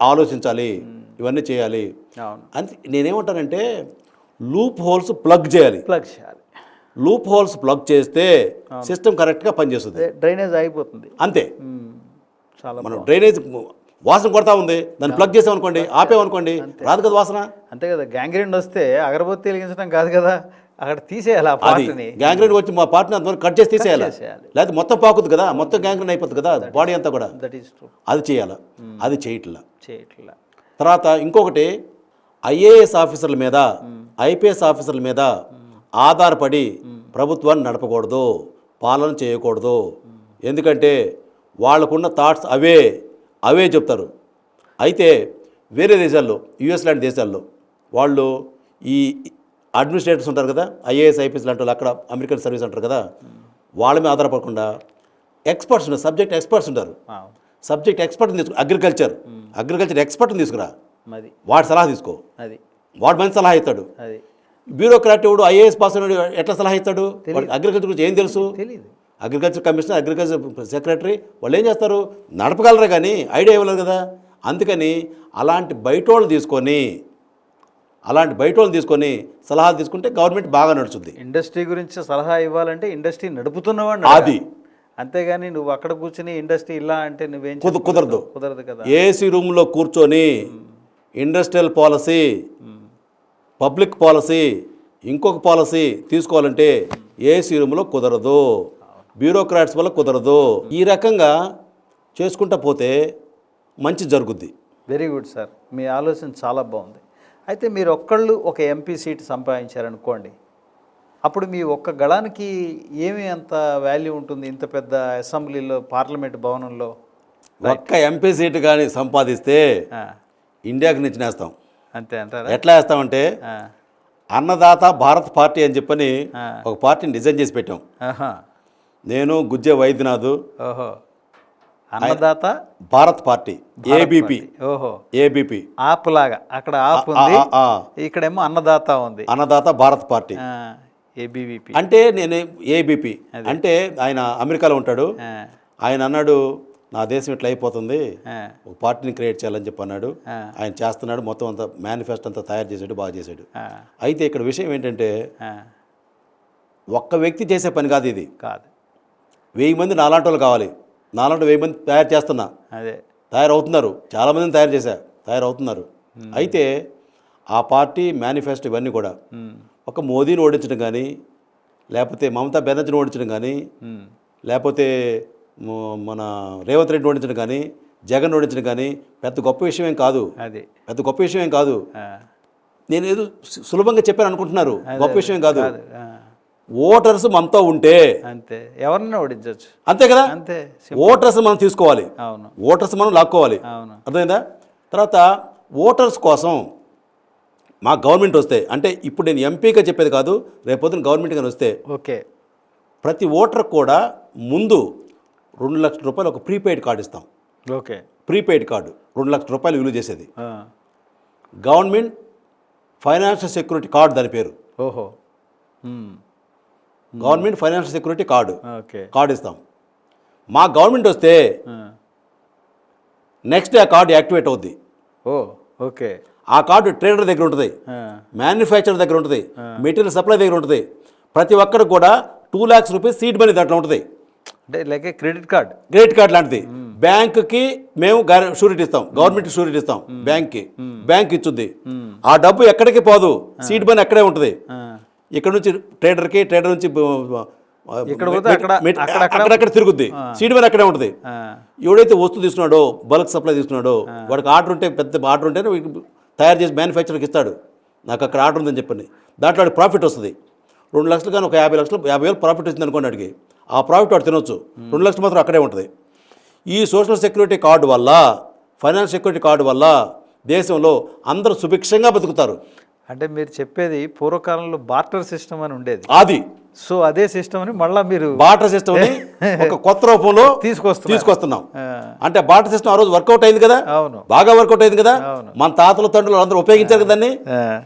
ఆలోచించాలి ఇవన్నీ చేయాలి. అంతే నేనేమంటానంటే లూప్ హోల్స్ ప్లగ్ చేయాలి. ప్లగ్ చేయాలి. లూప్ హోల్స్ ప్లగ్ చేస్తే సిస్టమ్ కరెక్ట్గా పనిచేస్తుంది. డ్రైనేజ్ అయిపోతుంది. అంతే. చాలా మనం డ్రైనేజ్ వాసన కొడతా ఉంది దాన్ని ప్లగ్ చేసామనుకోండి ఆపేమనుకోండి రాదు కదా వాసన? అంతే కదా గ్యాంగ్రీన్ వస్తే అగరబత్తి వెలిగించడం కాదు కదా. అక్కడ తీసేయాలి గ్యాంగ్రీన్ వచ్చి మా పార్ట్ని అంతవరకు కట్ చేసి తీసేయాలి. లేకపోతే మొత్తం పాకుద్ది కదా మొత్తం గ్యాంగ్రీన్ అయిపోతుంది కదా బాడీ అంతా కూడా. దట్ ఈస్ ట్రూ అది చేయాలి. అది చేయట్లా. చేయట్లా. తర్వాత ఇంకొకటి ఐఏఎస్ ఆఫీసర్ల మీద ఐపీఎస్ ఆఫీసర్ల మీద ఆధారపడి ప్రభుత్వాన్ని నడపకూడదు పాలన చేయకూడదు. ఎందుకంటే వాళ్ళకున్న థాట్స్ అవే అవే చెప్తారు. అయితే వేరే దేశాల్లో యుఎస్ లాంటి దేశాల్లో వాళ్ళు ఈ అడ్మినిస్ట్రేటర్స్ ఉంటారు కదా ఐఏఎస్ ఐపీఎస్ లాంటి వాళ్ళు అక్కడ అమెరికన్ సర్వీస్ అంటారు కదా వాళ్ళ మీద ఆధారపడకుండా ఎక్స్పర్ట్స్ ఉన్నారు సబ్జెక్ట్ ఎక్స్పర్ట్స్ ఉంటారు. సబ్జెక్ట్ ఎక్స్పర్ట్ని తీసుకు అగ్రికల్చర్ అగ్రికల్చర్ ఎక్స్పర్ట్ని తీసుకురా. వాడి సలహా తీసుకో. అది. వాడు మంచి సలహా ఇస్తాడు. బ్యూరోక్రాట్ వాడు ఐఏఎస్ పాస్ అయినాడు ఎట్లా సలహా ఇస్తాడు? అగ్రికల్చర్ గురించి ఏం తెలుసు? అగ్రికల్చర్ కమిషనర్ అగ్రికల్చర్ సెక్రటరీ వాళ్ళు ఏం చేస్తారు? నడపగలరు కానీ ఐడియా ఇవ్వలేరు కదా. అందుకని అలాంటి బయట వాళ్ళు తీసుకొని అలాంటి బయట వాళ్ళు తీసుకొని సలహాలు తీసుకుంటే గవర్నమెంట్ బాగా నడుచుద్ది ఇండస్ట్రీ గురించి సలహా ఇవ్వాలంటే ఇండస్ట్రీ నడుపుతున్నవాడిని అది. అంతేగాని నువ్వు అక్కడ కూర్చుని ఇండస్ట్రీ ఇలా అంటే నువ్వేం కుద- కుదరదు. కుదరదు కదా. ఏసీ రూమ్లో కూర్చొని ఇండస్ట్రియల్ పాలసీ పబ్లిక్ పాలసీ ఇంకొక పాలసీ తీసుకోవాలంటే ఏసీ రూమ్లో కుదరదు. బ్యూరోక్రాట్స్ వల్ల కుదరదు. ఈ రకంగా చేసుకుంటా పోతే మంచి జరుగుద్ది. Very good sir. మీ ఆలోచన చాలా బాగుంది. అయితే మీరు ఒక్కళ్ళు ఒక ఎంపీ సీట్ సంపాదించారనుకోండి అప్పుడు మీ ఒక్క గళానికి ఏమి అంత వాల్యూ ఉంటుంది ఇంత పెద్ద అసెంబ్లీలో పార్లమెంట్ భవనంలో? ఒక్క ఎంపీ సీటు కానీ సంపాదిస్తే ఇండియాకి నిచ్చినేస్తాం. అంతే అంటారా? ఎట్లా వేస్తామంటే అన్నదాత భారత్ పార్టీ అని చెప్పని. ఒక పార్టీని డిజైన్ చేసి పెట్టాం. నేను గుజ్జే వైద్యనాథ్ ఓహో. అన్నదాత భారత్ పార్టీ ఏబీపీ ఓహో. ఏబీపీ ఆప్ లాగా అక్కడ ఆప్ ఉంది. ఇక్కడేమో అన్నదాత ఉంది. అన్నదాత భారత్ పార్టీ. ఏబీవీపీ అంటే నేను ఏబీపీ అంటే ఆయన అమెరికాలో ఉంటాడు. ఆయన అన్నాడు నా దేశం ఇట్లా అయిపోతుంది. ఒక పార్టీని క్రియేట్ చేయాలని చెప్పి అన్నాడు. ఆయన చేస్తున్నాడు. మొత్తం అంతా మేనిఫెస్టో అంతా తయారు చేశాడు బాగా చేశాడు అయితే ఇక్కడ విషయం ఏంటంటే ఒక్క వ్యక్తి చేసే పని కాదు ఇది. కాదు. వెయ్యి మంది నాలాంటి వాళ్ళు కావాలి. నాలాంటి వెయ్యి మంది తయారు చేస్తున్నా. అదే. తయారవుతున్నారు. చాలామందిని తయారు చేశా. తయారవుతున్నారు. అయితే ఆ పార్టీ మేనిఫెస్టో ఇవన్నీ కూడా ఒక మోదీని ఓడించడం కానీ లేకపోతే మమతా బెనర్జీని ఓడించడం కానీ లేకపోతే మన రేవంత్ రెడ్డిని ఓడించడం కానీ జగన్ ఓడించడం కానీ పెద్ద గొప్ప విషయం ఏం కాదు. అది. పెద్ద గొప్ప విషయం ఏం కాదు నేను ఏదో సులభంగా చెప్పాను అనుకుంటున్నారు. గొప్ప విషయం ఏం కాదు. ఓటర్స్ మనతో ఉంటే అంతే. ఎవరినైనా ఓడించవచ్చు. అంతే కదా? అంతే. ఓటర్స్ మనం తీసుకోవాలి. అవును. ఓటర్స్ మనం లాక్కోవాలి. అవును. అర్థమైందా? తర్వాత ఓటర్స్ కోసం మా గవర్నమెంట్ వస్తే అంటే ఇప్పుడు నేను ఎంపీగా చెప్పేది కాదు రేపొద్దున గవర్నమెంట్ కానీ వస్తే ఓకే. ప్రతి ఓటర్ కూడా ముందు రెండు లక్షల రూపాయలు ఒక ప్రీపెయిడ్ కార్డు ఇస్తాం. ఓకే. Prepaid card. రెండు లక్షల రూపాయలు విలువ చేసేది. గవర్నమెంట్ ఫైనాన్షియల్ సెక్యూరిటీ కార్డు దాని పేరు. ఓహో. Government financial security card card ఇస్తాం. మా గవర్నమెంట్ వస్తే నెక్స్ట్ డే ఆ కార్డు యాక్టివేట్ అవుద్ది. ఓ ఓకే. ఆ కార్డు ట్రేడర్ దగ్గర ఉంటుంది. ఆ, మ్యానుఫ్యాక్చర్ దగ్గర ఉంటుంది. మెటీరియల్ సప్లై దగ్గర ఉంటుంది. ప్రతి ఒక్కరికి కూడా two lakhs rupees seed money దాంట్లో ఉంటుంది. అంటే like credit card credit card లాంటిది. బ్యాంకుకి మేము షూరిటీ ఇస్తాం. గవర్నమెంట్కి షూరిటీ ఇస్తాం. బ్యాంక్కి బ్యాంక్ ఇచ్చుద్ది. ఆ డబ్బు ఎక్కడికి పోదు. సీట్ మనీ అక్కడే ఉంటుంది. ఇక్కడ నుంచి ట్రేడర్కి ట్రేడర్ నుంచి అక్కడక్కడ- తిరుగుద్ది. సీట్ మనీ అక్కడే ఉంటుంది. ఎవడైతే వస్తువు తీసుకున్నాడో బల్క్ సప్లై తీసుకున్నాడో వాడికి ఆర్డర్ ఉంటే పెద్ద ఆర్డర్ ఉంటేనే వీడికి తయారు చేసి మ్యానుఫ్యాక్చర్కి ఇస్తాడు. నాకు అక్కడ ఆర్డర్ ఉందని చెప్పండి. దాంట్లో వాడికి ప్రాఫిట్ వస్తుంది. రెండు లక్షలు కానీ ఒక యాభై లక్షలు యాభై వేలు ప్రాఫిట్ వచ్చింది అనుకోండి వాడికి. ఆ ప్రాఫిట్ వాడు తినొచ్చు. రెండు లక్షలు మాత్రం అక్కడే ఉంటుంది. ఈ సోషల్ సెక్యూరిటీ కార్డు వల్ల ఫైనాన్స్ సెక్యూరిటీ కార్డు వల్ల దేశంలో అందరూ సుభిక్షంగా బతుకుతారు. అంటే మీరు చెప్పేది పూర్వకాలంలో బార్టర్ సిస్టమ్ అని ఉండేది. అది సో అదే సిస్టమ్ అని మళ్ళీ మీరు బాటర్ సిస్టమ్ని ఒక కొత్త రూపంలో తీసుకొస్తున్నారు. తీసుకొస్తున్నాం. అంటే బాటర్ సిస్టమ్ ఆ రోజు వర్కౌట్ అయింది కదా? అవును. బాగా వర్కౌట్ అయింది కదా? అవును. మన తాతలు తండ్రులు అందరూ ఉపయోగించారు కదా దాన్ని? ఆ,